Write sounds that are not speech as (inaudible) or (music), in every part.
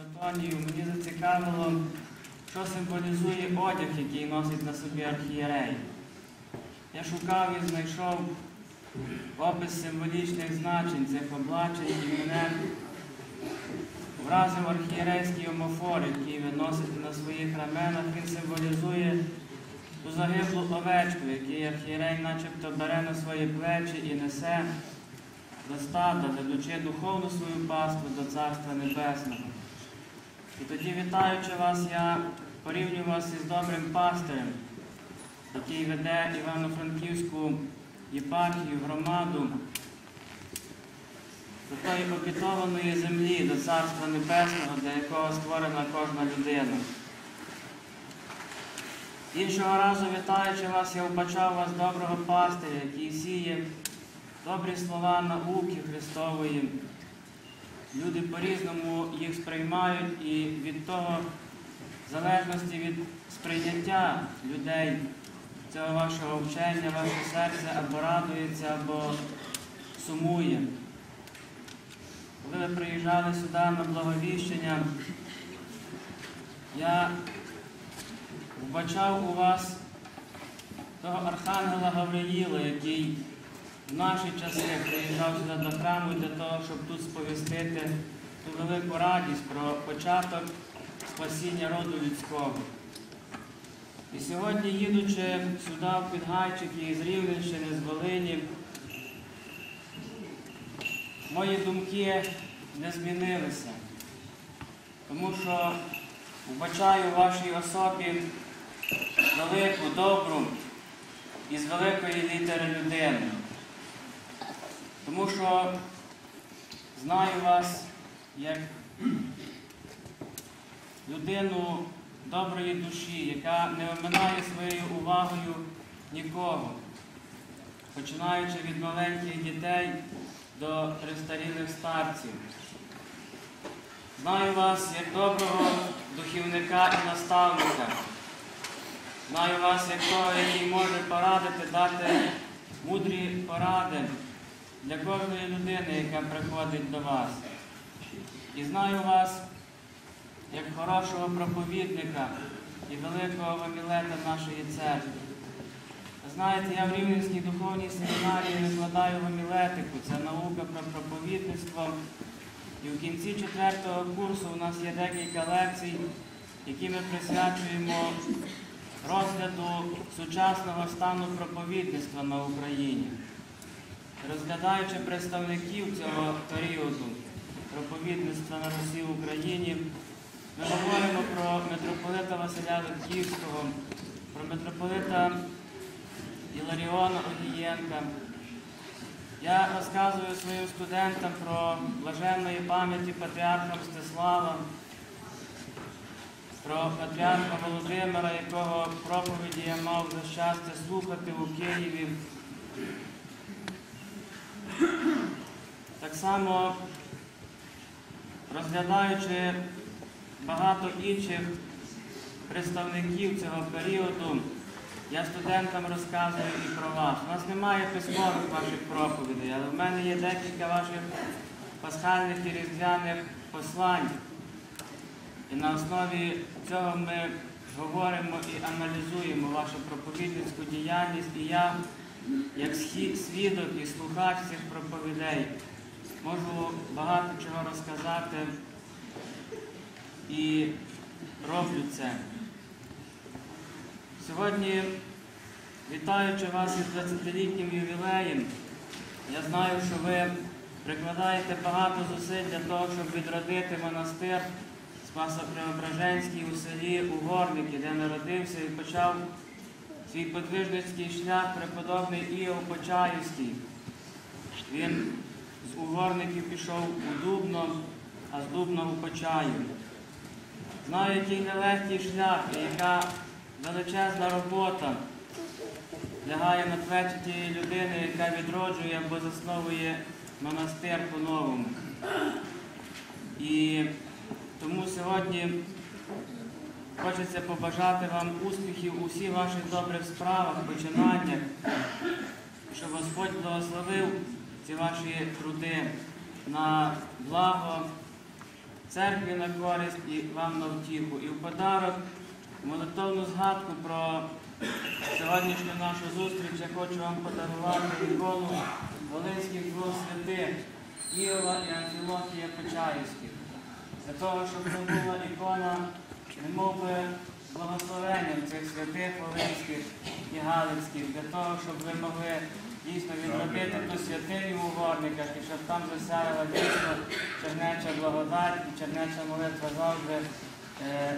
Антонію, мені зацікавило, що символізує одяг, який носить на собі архієрей. Я шукав і знайшов опис символічних значень цих облачень і мене вразив архієрейський омофор, який ви носите на своїх раменах. Він символізує ту загиблу овечку, який архієрей начебто бере на свої плечі і несе до стада, ведучи духовну свою паству до Царства Небесного. І тоді, вітаючи вас, я порівнюю вас із добрим пастирем, який веде Івано-Франківську єпархію, громаду до тої обітованої землі, до Царства Небесного, для якого створена кожна людина. Іншого разу, вітаючи вас, я вбачав вас доброго пастиря, який сіє добрі слова науки Христової. Люди по-різному їх сприймають і від того, в залежності від сприйняття людей цього вашого вчення, ваше серце або радується, або сумує. Коли ви приїжджали сюди на благовіщення, я вбачав у вас того Архангела Гавриїла, який в наші часи приїжджав сюди до храму для того, щоб тут сповістити ту велику радість про початок спасіння роду людського. І сьогодні, їдучи сюди, в Підгайчики, із Рівненщини, з Волині, мої думки не змінилися, тому що вбачаю у вашій особі велику, добру і з великої літери людини. Тому що знаю вас як людину доброї душі, яка не оминає своєю увагою нікого, починаючи від маленьких дітей до престарілих старців. Знаю вас як доброго духівника і наставника. Знаю вас як того, який може порадити, дати мудрі поради для кожної людини, яка приходить до вас. І знаю вас як хорошого проповідника і великого вамілета нашої церкви. Знаєте, я в Рівненській духовній семінарії викладаю гомілетику, це наука про проповідництво. І в кінці четвертого курсу у нас є декілька лекцій, які ми присвячуємо розгляду сучасного стану проповідництва на Україні. Розглядаючи представників цього періоду проповідництва на Росії в Україні, ми говоримо про митрополита Василя Литківського, про митрополита Іларіона Огієнка. Я розказую своїм студентам про блаженної пам'яті патріарха Мстислава, про патріарха Володимира, якого проповіді я мав за щастя слухати у Києві. Так само розглядаючи багато інших представників цього періоду, я студентам розказую і про вас. У нас немає письмових ваших проповідей, але в мене є декілька ваших пасхальних і різдвяних послань. І на основі цього ми говоримо і аналізуємо вашу проповідницьку діяльність. І я, як свідок і слухач цих проповідей, можу багато чого розказати і роблю це. Сьогодні, вітаючи вас із 20-літнім ювілеєм, я знаю, що ви прикладаєте багато зусиль для того, щоб відродити монастир Спасо-Преображенський у селі Угорники, де народився і почав свій подвижницький шлях преподобний Іов Почаївський. Він з Угорників пішов у Дубно, а з Дубно у Почаїв. Знаю, який нелегкий шлях і яка величезна робота лягає на плечі тієї людини, яка відроджує або засновує монастир по-новому. І тому сьогодні хочеться побажати вам успіхів у всіх ваших добрих справах, починаннях, щоб Господь благословив ці ваші труди на благо церкві на користь і вам на втіху. І в подарок молитовну згадку про сьогоднішню нашу зустріч я хочу вам подарувати ікону Волинських двох святих Іова і Амфілохія Почаївських. Для того, щоб це була ікона, немов би благословенням цих святих Волинських і Галицьких, для того, щоб ви могли дійсно відробити ту святиню у горниках і щоб там засяяла дійсно чернеча благодать і чернеча молитва завжди е,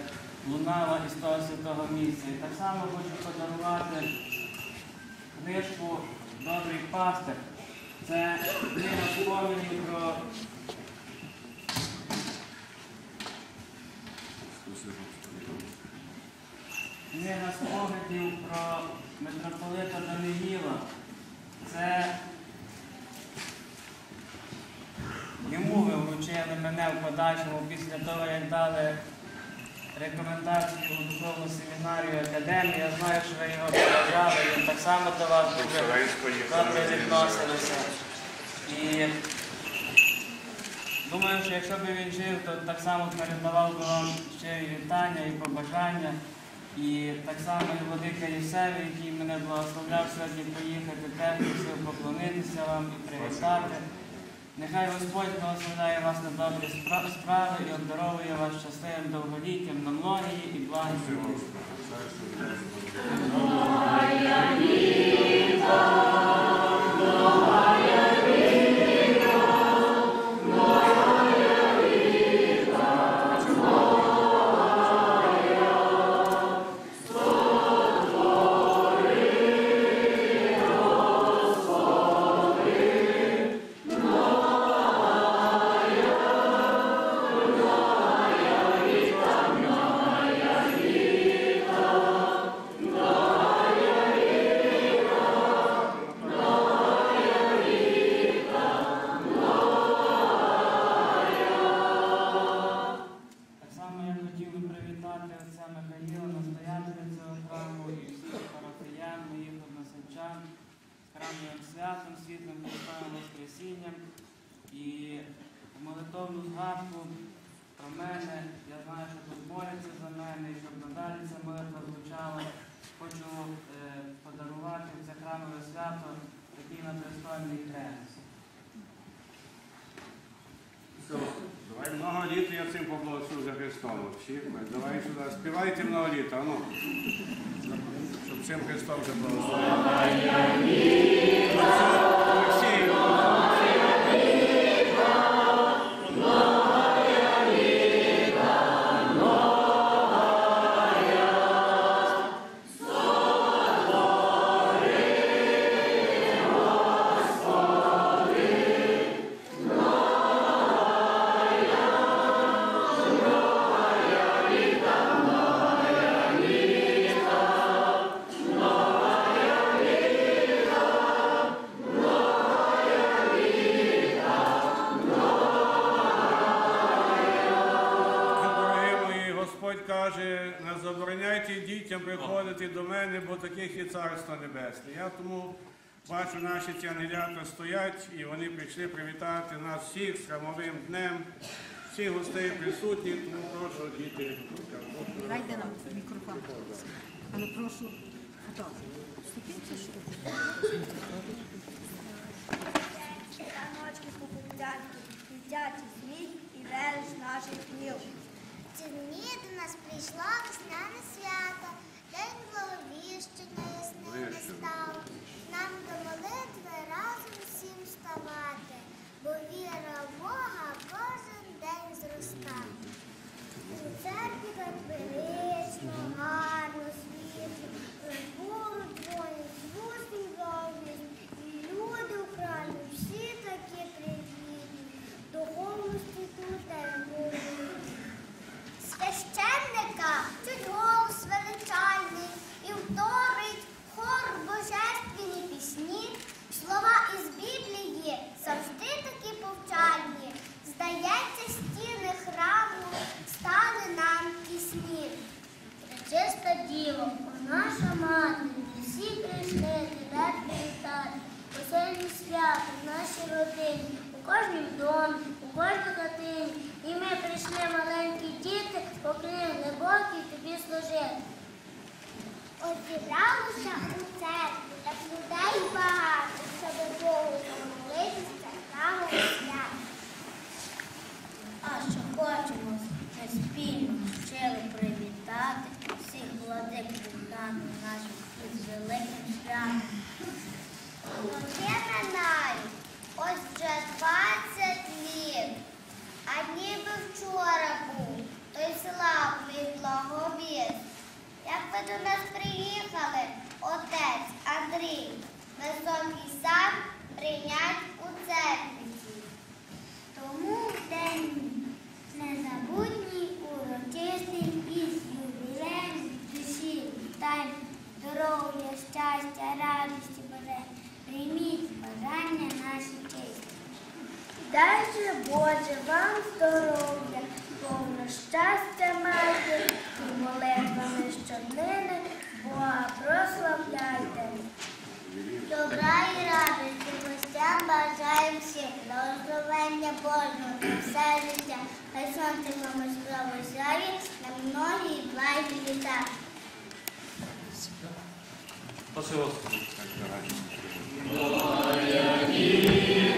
лунала із того святого місця. І так само хочу подарувати книжку Добрий пастир. Це книга споменів про книга спогадів про митрополита Даниїла. Це йому ви вручили мене в подальшому після того, як дали рекомендації у духовну семінарію академії. Я знаю, що ви його поважали, він так само до вас дуже добре відносилися. І думаю, що якщо б він жив, то так само передавав би вам щирі вітання і побажання. І так само і владика Єсеві, який мене благословляв сьогодні поїхати, теж просив поклонитися вам і привітати. Нехай Господь благословляє вас на добрі справи і обдаровує вас щасливим довголіттям на многії і благі Моя Так борються за мене, і щоб надалі ця молитва звучала. Хочу е, подарувати це храмове свято такий напристойний хрест. Все, давай много літ я цим поблагословлю за Христом. Всіх. Давай сюди, співайте много літ, а ну. Щоб цим Христом вже благословив. Приходити до мене, бо таких є царство небесне. Я тому бачу, наші ці ангелята стоять, і вони прийшли привітати нас всіх з храмовим днем, всіх гостей присутні, тому прошу діти. Дайте нам мікрофон. Але прошу Раночки популянки, дитячий сміх і велич наших днів. Сьогодні до нас прийшло весняне свято, день благовіщення ясний настав. Нам до молитви разом всім ставати, бо віра в Бога кожен день зроста. У церкві так велично, гарно світло, прибули двоє з вусім зовні, і люди в храмі всі такі привітні, духовності тут не Священника чуть голос величальний і вторить хор божественні пісні, слова із Біблії завжди такі повчальні. Здається, стіни храму стали нам пісні. Чиста діва, о наша мати, всі прийшли тебе привітати. Посильні свято в нашій родині, у кожній домі, у кожну хатині. І ми прийшли маленькі діти, поклін глибокий тобі служити. От у церкві, так людей багато, щоб Богу помолитися та свято. А що хочемо ми спільно вчили привітати всіх владик вітати наших із великим святом. Минають, ось вже двадцять літ, а ніби вчора був той славний благовіст. Як ви до нас приїхали, отець Андрій, високий сам прийнять у церкві. Тому в день незабутній, урочистий із ювілеєм душі вітань, здоров'я, щастя, радості бажань. Прийміть бажання наші честі. Дай же, Боже, вам здоров'я, повно щастя майте, і молитвами щоднини Бога прославляйте. Добра і радості гостям бажаємо всіх, благословення Божого на все життя. Хай сонце вам яскраво сяє на многі і благі літа. Спасибо. Господи.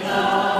Ваше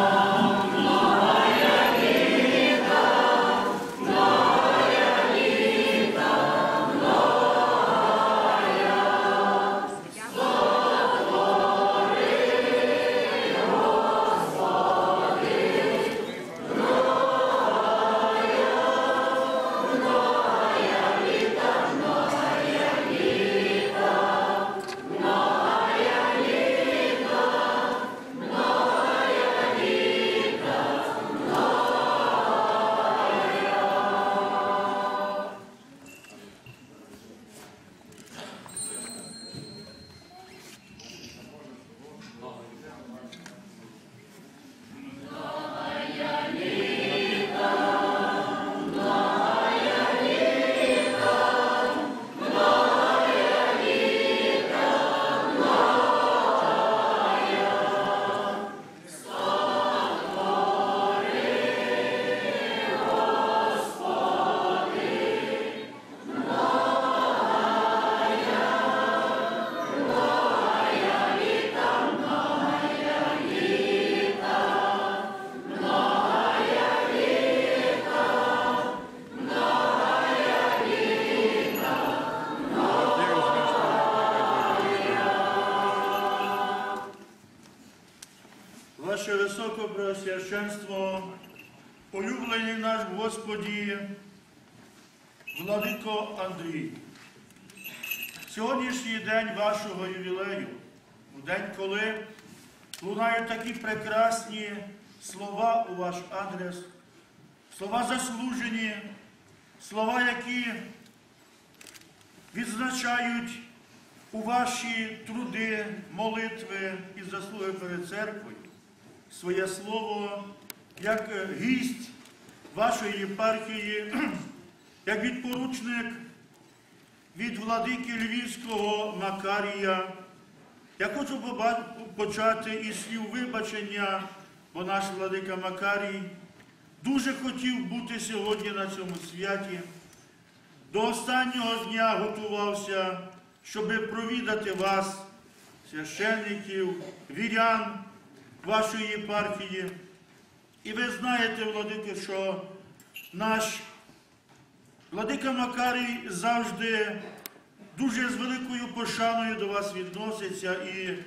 Високопреосвященство, улюблений наш Господі, Владико Андрій. Сьогоднішній день вашого ювілею, у день, коли лунають такі прекрасні слова у ваш адрес, слова заслужені, слова, які відзначають у ваші труди, молитви і заслуги перед церквою своє слово як гість вашої єпархії, (clears throat) як відпоручник від владики Львівського Макарія. Я хочу почати із слів вибачення, бо наш владика Макарій дуже хотів бути сьогодні на цьому святі. До останнього дня готувався, щоб провідати вас, священників, вірян вашої єпархії. І ви знаєте, владике, що наш владика Макарій завжди дуже з великою пошаною до вас відноситься і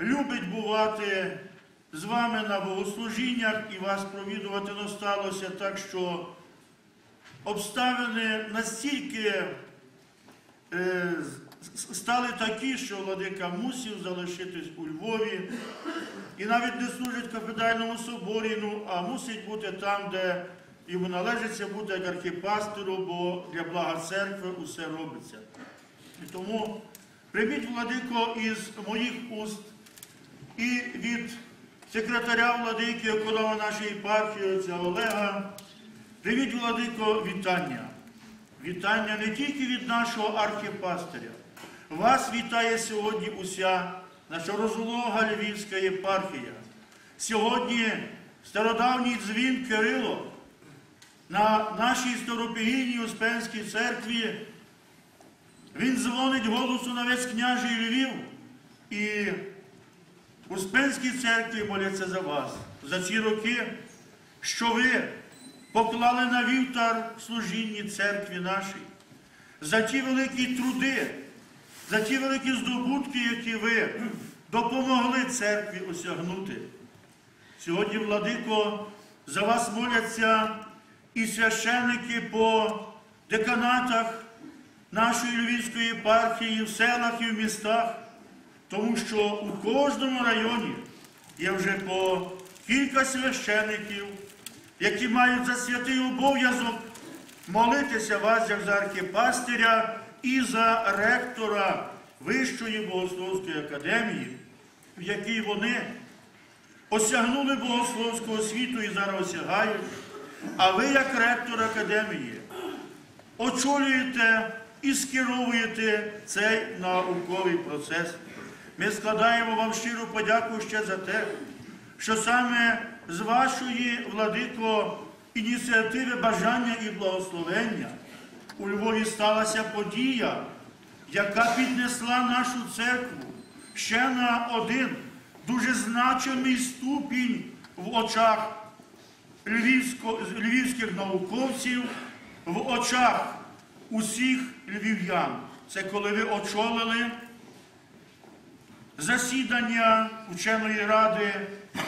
любить бувати з вами на богослужіннях і вас провідувати. Но сталося так, що обставини настільки е, стали такі, що владика мусив залишитись у Львові і навіть не служить кафедральному соборі, ну, а мусить бути там, де йому належиться бути як архіпастору, бо для блага церкви усе робиться. І тому прийміть владико із моїх уст і від секретаря владики, економа нашої єпархії, отця Олега. Прийміть, владико, вітання. Вітання не тільки від нашого архіпастиря. Вас вітає сьогодні уся наша розлога Львівська єпархія. Сьогодні стародавній дзвін Кирило на нашій Старопігійній Успенській церкві. Він дзвонить голосу на весь княжий Львів. І Успенській церкві моляться за вас, за ці роки, що ви поклали на вівтар служінні церкві нашій, за ті великі труди, за ті великі здобутки, які ви допомогли церкві осягнути. Сьогодні, владико, за вас моляться і священники по деканатах нашої Львівської єпархії, в селах і в містах, тому що у кожному районі є вже по кілька священиків, які мають за святий обов'язок молитися вас як за архіпастиря і за ректора Вищої богословської академії, в якій вони осягнули богословського світу і зараз осягають. А ви, як ректор академії, очолюєте і скеровуєте цей науковий процес. Ми складаємо вам щиру подяку ще за те, що саме з вашої, владико, ініціативи, бажання і благословення у Львові сталася подія, яка піднесла нашу церкву ще на один дуже значимий ступінь в очах львівських науковців, в очах усіх львів'ян. Це коли ви очолили засідання ученої ради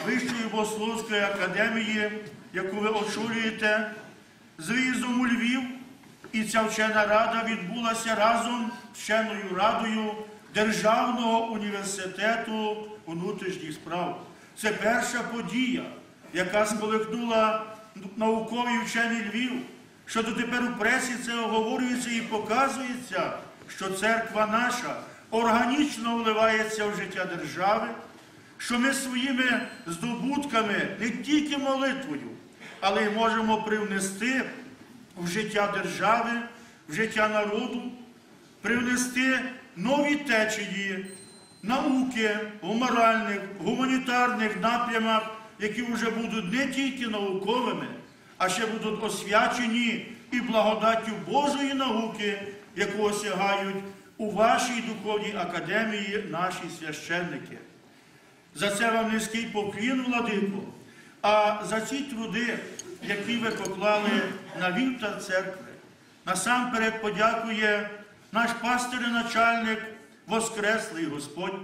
Вищої богословської академії, яку ви очолюєте, з виїздом у Львів. І ця вчена рада відбулася разом з вченою радою Державного університету внутрішніх справ. Це перша подія, яка сколихнула науковий вчений Львів, що дотепер у пресі це оговорюється і показується, що церква наша органічно вливається в життя держави, що ми своїми здобутками не тільки молитвою, але й можемо привнести в життя держави, в життя народу, привнести нові течії, науки в моральних, гуманітарних напрямах, які вже будуть не тільки науковими, а ще будуть освячені і благодаттю Божої науки, яку осягають у вашій духовній академії наші священники. За це вам низький поклін, владико, а за ці труди, які ви поклали на вівтар церкви, насамперед подякує наш пастир і начальник, Воскреслий Господь,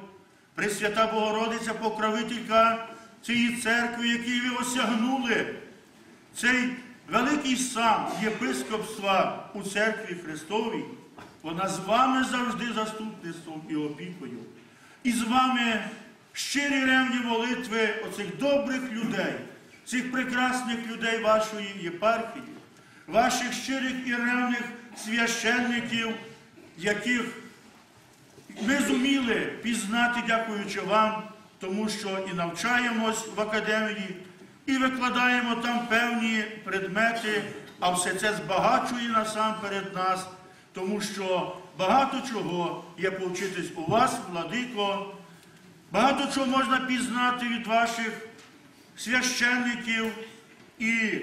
Пресвята Богородиця, покровителька цієї церкви, якій ви осягнули, цей великий сан єпископства у церкві Христовій, вона з вами завжди заступництвом і опікою. І з вами щирі ревні молитви оцих добрих людей, цих прекрасних людей вашої єпархії, ваших щирих і ревних священників, яких ми зуміли пізнати, дякуючи вам, тому що і навчаємось в академії, і викладаємо там певні предмети, а все це збагачує насамперед нас, тому що багато чого є повчитись у вас, владико, багато чого можна пізнати від ваших священників і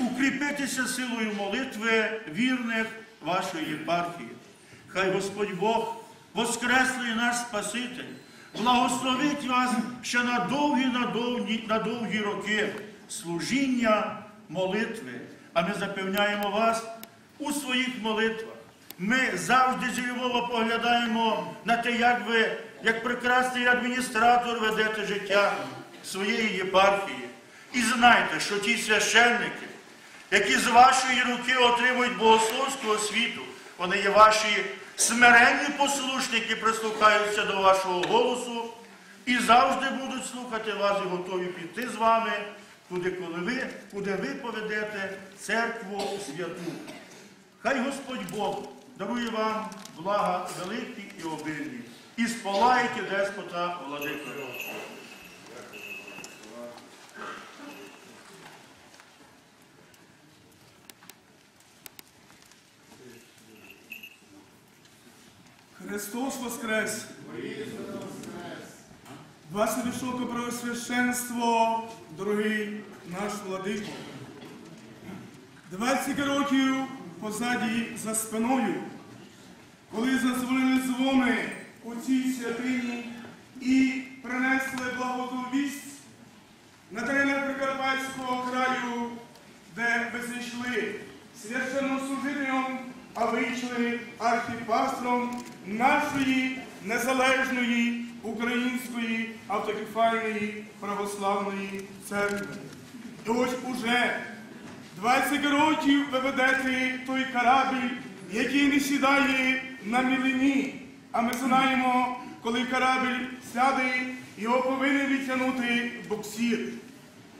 укріпитися силою молитви вірних вашої єпархії. Хай Господь Бог, Воскреслий наш Спаситель, благословить вас ще на довгі, на довгі, роки служіння молитви. А ми запевняємо вас у своїх молитвах. Ми завжди зі Львова поглядаємо на те, як ви, як прекрасний адміністратор, ведете життя своєї єпархії. І знайте, що ті священники, які з вашої руки отримують богословську освіту, вони є ваші смиренні послушники, прислухаються до вашого голосу і завжди будуть слухати вас і готові піти з вами, куди, коли ви, куди ви поведете церкву святу. Хай Господь Бог дарує вам блага великі і обильні. І сполаєте деспота владикою. Христос Воскрес! Ваше високопреосвященство, дорогий наш владико. 20 років позаді за спиною, коли зазвонили дзвони у цій святині і принесли благодну вість на теренах Прикарпатського краю, де ви зійшли священнослужителем, а вийшли архіпастром нашої незалежної української автокефальної православної церкви. І ось уже 20 років ви ведете той корабль, який не сідає на мілині. А ми знаємо, коли корабль сяде, його повинен відтягнути буксир.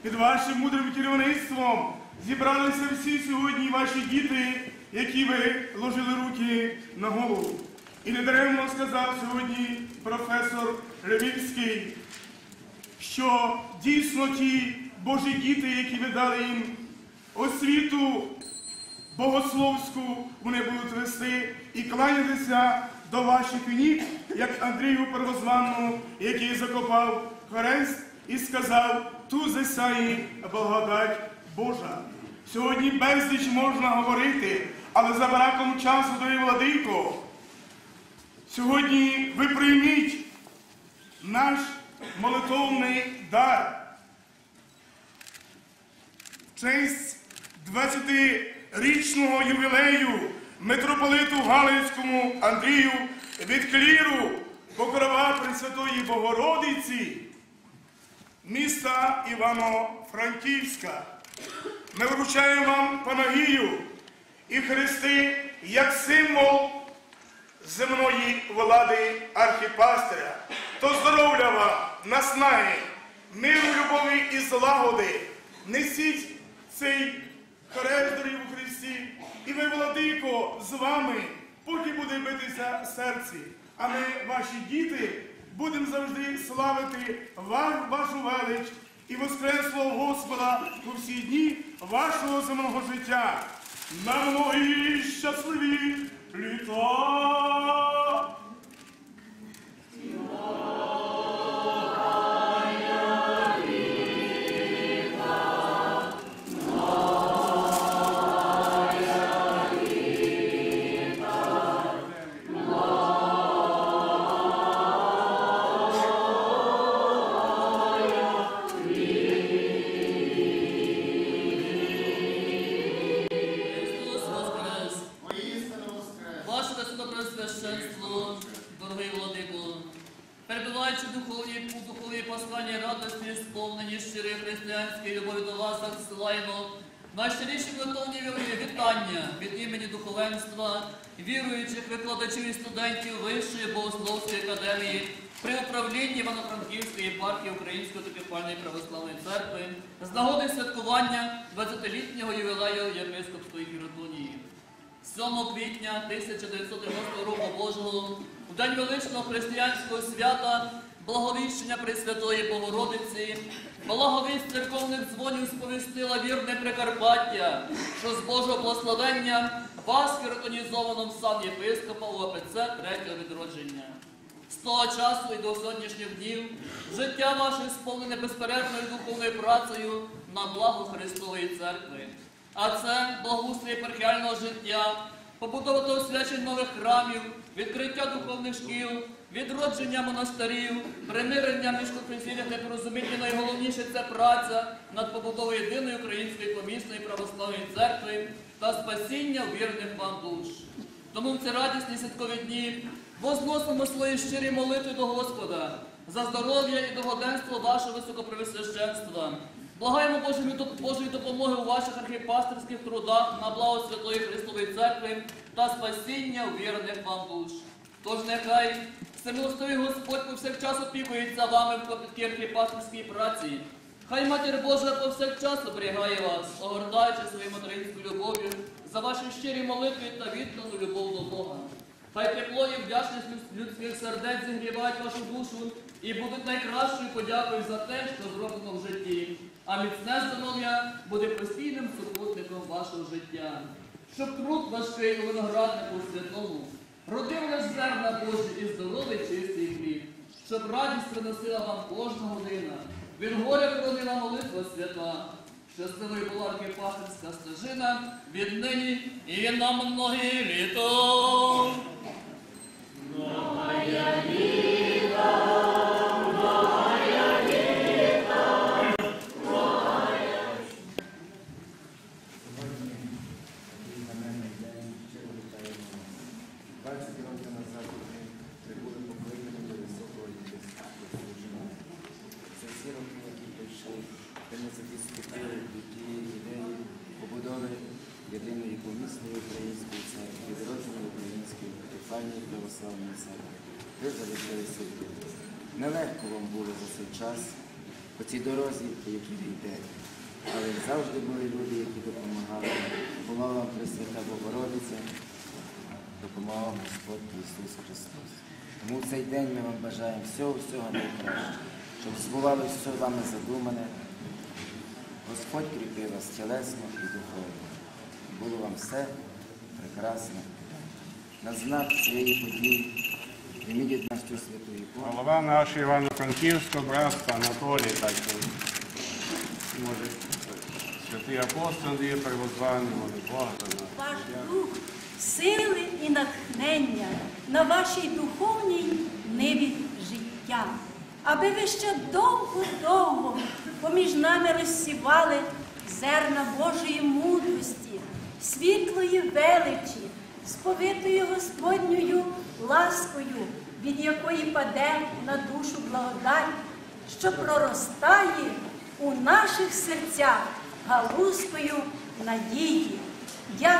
Під вашим мудрим керівництвом зібралися всі сьогодні ваші діти, які ви ложили руки на голову. І недаремно сказав сьогодні професор Левівський, що дійсно ті Божі діти, які ви дали їм освіту богословську, вони будуть вести і кланятися до ваших ніг, як Андрію Первозванному, який закопав хрест і сказав, ту засяє благодать Божа. Сьогодні безліч можна говорити, але за браком часу, дорогі владико, сьогодні ви прийміть наш молитовний дар. В честь 20-річного ювілею митрополиту Галицькому Андрію від кліру Покрова Пресвятої Богородиці міста Івано-Франківська. Ми вручаємо вам Панагію і хрести як символ земної влади архіпастиря. То здоров'я вам, наснаги, миру, любові і злагоди. Несіть цей хрест у Христі, і ви, владико, з вами, поки буде битися серці. А ми, ваші діти, будемо завжди славити ва- вашу велич і воскреслого Господа у всі дні вашого земного життя. На многі щасливі Pluto! Pluto! Найщиріші молитовні вітання від імені духовенства, віруючих викладачів і студентів Вищої богословської академії при управлінні Івано-Франківської єпархії Української автокефальної православної церкви з нагоди святкування 20-літнього ювілею єпископської хіротонії. 7 квітня 1990 року Божого, у день величного християнського свята, благовіщення Пресвятої Богородиці, благовість церковних дзвонів сповістила вірне Прикарпаття, що з Божого благословення вас хіротонізовано в сан єпископа у АПЦ третього відродження. З того часу і до сьогоднішніх днів життя ваше сповнене безперервною духовною працею на благо Христової церкви. А це благоустрій епархіального життя, побудова та освячень нових храмів, відкриття духовних шкіл, відродження монастирів, примирення між непорозумінь і найголовніше це праця над побудовою єдиної української помісної православної церкви та спасіння вірних вам душ. Тому в ці радісні святкові дні возносимо свої щирі молитви до Господа за здоров'я і догоденство вашого високопревосвященства. Благаємо Божої допомоги у ваших архіпастерських трудах на благо Святої Христової Церкви та спасіння вірних вам душ. Тож нехай всемилостивий Господь повсякчас опікується вами в клопіткій архіпастерській праці. Хай Матір Божа повсякчас оберігає вас, огортаючи своєю материнською любов'ю за ваші щирі молитви та віддану любов до Бога. Хай тепло і вдячність людських сердець зігрівають вашу душу і будуть найкращою подякою за те, що зроблено в житті. А міцне здоров'я буде постійним супутником вашого життя. Щоб труд важкий у винограднику святому родив нас зерна Божі і здоровий чистий хліб, щоб радість приносила вам кожна година. Від горя коронила молитва свята. Щасливою була пахарська стежина, віднині і на многі літо. Двадцять років назад ми були покликані до високого єпископського служіння. Це всі роки, які прийшли, де ми захистили до тієї ідеї побудови єдиної помісної української церкви, відродження української епіфанії православної церкви. Ви залишилися тут. Нелегко вам було за цей час по якій ви йдете. Але завжди були люди, які допомагали. Була вам Пресвята Богородиця, допомагав Господь Ісус Христос. Тому в цей день ми вам бажаємо всього, всього найкращого, щоб збувалося все вами задумане. Господь кріпив вас тілесно і духовно. Було вам все прекрасно. На знак цієї події цю. Голова нашого Івано-Франківського братства Анатолій, так може святий апостол Андрій Первозваний, може Бога ваш дух, сили і натхнення на вашій духовній ниві життя, аби ви ще довго-довго поміж нами розсівали зерна Божої мудрості, світлої величі, сповитою Господньою ласкою, від якої паде на душу благодать, що проростає у наших серцях галузкою надії. Дякую.